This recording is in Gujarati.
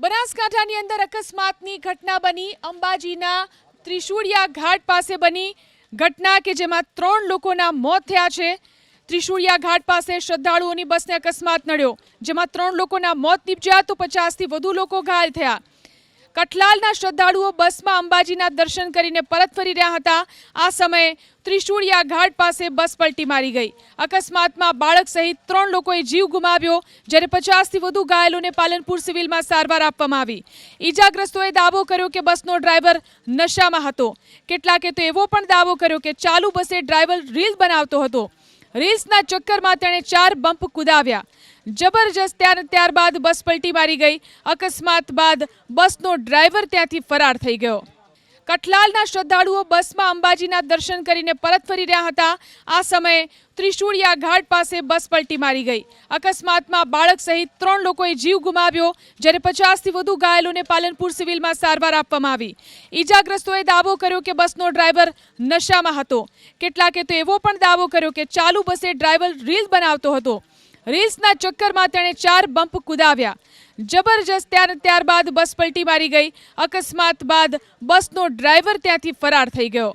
બનાસકાંઠાની અંદર અકસ્માતની ઘટના બની. અંબાજીના ત્રિશુળિયા ઘાટ પાસે બની ઘટના કે જેમાં ત્રણ લોકોના મોત થયા છે. ત્રિશુળિયા ઘાટ પાસે શ્રદ્ધાળુઓની બસને અકસ્માત નડ્યો, જેમાં ત્રણ લોકોના મોત નીપજ્યા તો પચાસથી વધુ લોકો ઘાયલ થયા. કઠલાલના શ્રદ્ધાળુઓ બસમાં અંબાજીના દર્શન કરીને પરત ફરી રહ્યા હતા. આ સમયે ત્રિશુળિયા ઘાટ પાસે બસ પલટી મારી ગઈ. અકસ્માતમાં બાળક સહિત ત્રણ લોકોએ જીવ ગુમાવ્યો, જ્યારે પચાસથી વધુ ઘાયલોને પાલનપુર સિવિલમાં સારવાર આપવામાં આવી. ઈજાગ્રસ્તોએ દાવો કર્યો કે બસનો ડ્રાઈવર નશામાં હતો. કેટલાકે તો એવો પણ દાવો કર્યો કે ચાલુ બસે ડ્રાઈવર રીલ બનાવતો હતો. રીલ્સના ચક્કરમાં તેણે ચાર બમ્પ કુદાવ્યા. જબરજસ્ત ત્યાર ત્યારબાદ બસ પલટી મારી ગઈ. અકસ્માત બાદ બસનો ડ્રાઈવર ત્યાંથી ફરાર થઈ ગયો. કઠલાલના શ્રદ્ધાળુઓ બસમાં અંબાજીના દર્શન કરીને પરત ફરી રહ્યા હતા. આ સમયે ત્રિશુળિયા ઘાટ પાસે બસ પલટી મારી ગઈ. અકસ્માતમાં બાળક સહિત ત્રણ લોકોએ જીવ ગુમાવ્યો, જ્યારે પચાસથી વધુ ઘાયલોને પાલનપુર સિવિલમાં સારવાર આપવામાં આવી. ઈજાગ્રસ્તોએ દાવો કર્યો કે બસનો ડ્રાઈવર નશામાં હતો. કેટલાકે તો એવો પણ દાવો કર્યો કે ચાલુ બસે ડ્રાઈવર રીલ બનાવતો હતો. રીલ્સના ચક્કરમાં તેણે ચાર બમ્પ કુદાવ્યા. જબરજસ્ત ત્યાર ત્યારબાદ બસ પલટી મારી ગઈ. અકસ્માત બાદ બસનો ડ્રાઈવર ત્યાંથી ફરાર થઈ ગયો.